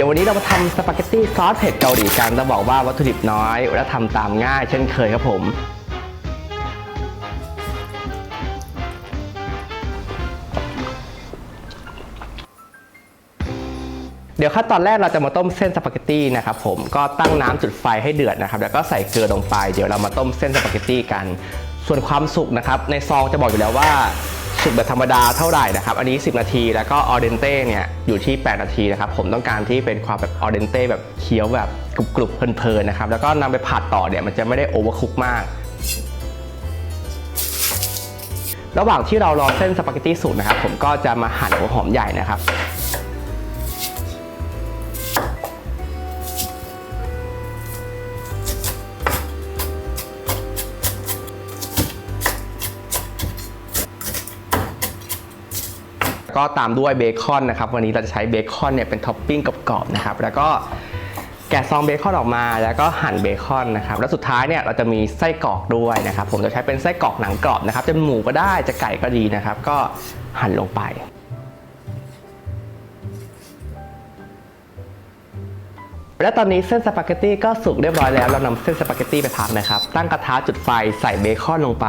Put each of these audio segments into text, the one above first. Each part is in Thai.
ดี๋ยววันนี้เรามาทำสปาเกตตี้ซอสเผ็ดเกาหลีกันจะบอกว่าวัตถุดิบน้อย และทำตามง่ายเช่นเคยครับผมเดี๋ยวขั้นตอนแรกเราจะมาต้มเส้นสปาเกตตี้นะครับผมก็ตั้งน้ำจุดไฟให้เดือดนะครับแล้วก็ใส่เกลือลงไปเดี๋ยวเรามาต้มเส้นสปาเกตตี้กัน ส่วนความสุกนะครับในซองจะบอกอยู่แล้วว่า สุกแบบธรรมดาเท่าไหร่นะครับ อันนี้ 10 นาที แล้วก็ออเดนเต้เนี่ยอยู่ที่ 8 นาทีนะครับ ผมต้องการที่เป็นความแบบออเดนเต้แบบเคี้ยวแบบกรุบๆเพลินๆนะครับ แล้วก็นำไปผัดต่อเนี่ยมันจะไม่ได้โอเวอร์คุกมาก ระหว่างที่เรารอเส้นสปาเกตตี้สุกนะครับ ผมก็จะมาหั่นหัวหอมใหญ่นะครับ ก็ตามด้วยเบคอนนะครับ วันนี้เราจะใช้เบคอนเนี่ยเป็นท็อปปิ้งกรอบๆนะครับ แล้วก็แกะซองเบคอนออกมาแล้วก็หั่นเบคอนนะครับ แล้วสุดท้ายเนี่ยเราจะมีไส้กรอกด้วยนะครับ ผมจะใช้เป็นไส้กรอกหนังกรอบนะครับจะหมูก็ได้จะไก่ก็ดีนะครับ ก็หั่นลงไป และตอนนี้เส้นสปาเกตตี้ก็สุกเรียบร้อยแล้ว เรานำเส้นสปาเกตตี้ไปพักนะครับ ตั้งกระทะจุดไฟใส่เบคอนลงไป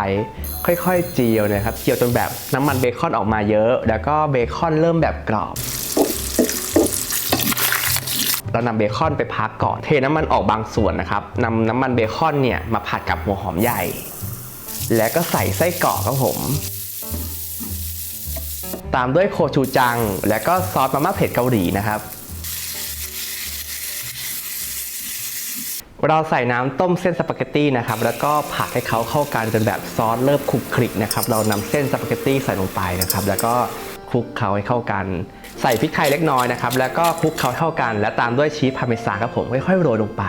ค่อยๆ เจียวนะครับ เจียวจนแบบน้ำมันเบคอนออกมาเยอะ แล้วก็เบคอนเริ่มแบบกรอบ เรานำเบคอนไปพักก่อน เทน้ำมันออกบางส่วนนะครับนำน้ำมันเบคอนเนี่ยมาผัดกับหัวหอมใหญ่ แล้วก็ใส่ไส้กรอกครับผมตามด้วยโคชูจัง แล้วก็ซอสมาม่าเผ็ดเกาหลีนะครับ เราใส่น้ำต้มเส้นสปาเกตตี้นะครับแล้วก็ผัดให้เขาเข้ากันจนแบบซอสเริ่มคลุกคลิกนะครับเรานำเส้นสปาเกตตี้ใส่ลงไปนะครับแล้วก็คลุกเขาให้เข้ากัน ใส่พริกไทยเล็กน้อยนะครับแล้วก็คลุกเขาเข้ากัน และตามด้วยชีสพารเมซานครับผมค่อยๆโรยลงไป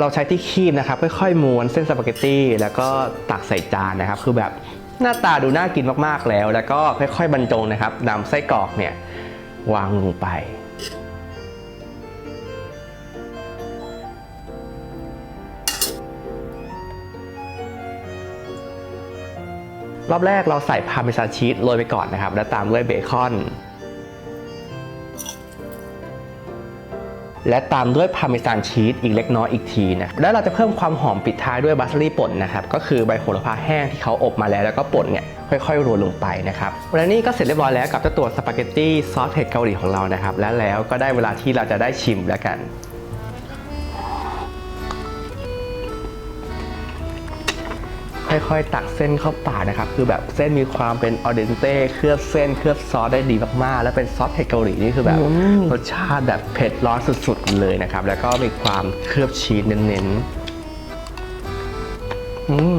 เราใช้ที่คีบนะครับค่อยๆม้วนเส้นสปาเกตตี้แล้วก็ตักใส่จานนะครับ คือแบบหน้าตาดูน่ากินมากๆแล้ว แล้วก็ค่อยๆบรรจงนะครับนำไส้กรอกเนี่ยวางลงไปรอบแรกเราใส่พาเมซานชีสโรยไปก่อนนะครับ แล้วตามด้วยเบคอน และตามด้วยพาร์เมซานชีสอีกเล็กน้อยอีกทีนะแล้วเราจะเพิ่มความหอมปิดท้ายด้วยบัสลี่ป่นนะครับก็คือใบโหระพาแห้งที่เขาอบมาแล้วแล้วก็ป่นเนี่ยค่อยๆโรยลงไปนะครับและนี่ก็เสร็จเรียบร้อยแล้วกับเจ้าตัวสปาเกตตี้ซอสเผ็ดเกาหลีของเรานะครับและแล้วก็ได้เวลาที่เราจะได้ชิมแล้วกัน ค่อยๆ ตักเส้นเข้าปากนะครับ คือแบบเส้นมีความเป็นออเดนเต้เคลือบเส้นเคลือบซอสได้ดีมากๆ แล้วเป็นซอสเผ็ดเกาหลีนี่คือแบบรสชาติแบบเผ็ดร้อนสุดๆเลยนะครับ แล้วก็มีความเคลือบชีสเน้นๆ อืม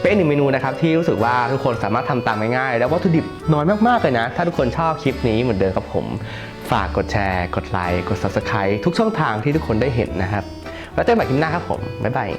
เป็นอีกหนึ่งเมนูนะครับที่รู้สึกว่าทุกคนสามารถทำตามง่ายๆ แล้ววัตถุดิบน้อยมากๆเลยนะ ถ้าทุกคนชอบคลิปนี้เหมือนเดิมครับผม ฝากกดแชร์ กดไลค์ กด subscribe ทุกช่องทางที่ทุกคนได้เห็นนะครับ แล้วเจอกันใหม่คลิปหน้าครับผม บ๊ายบาย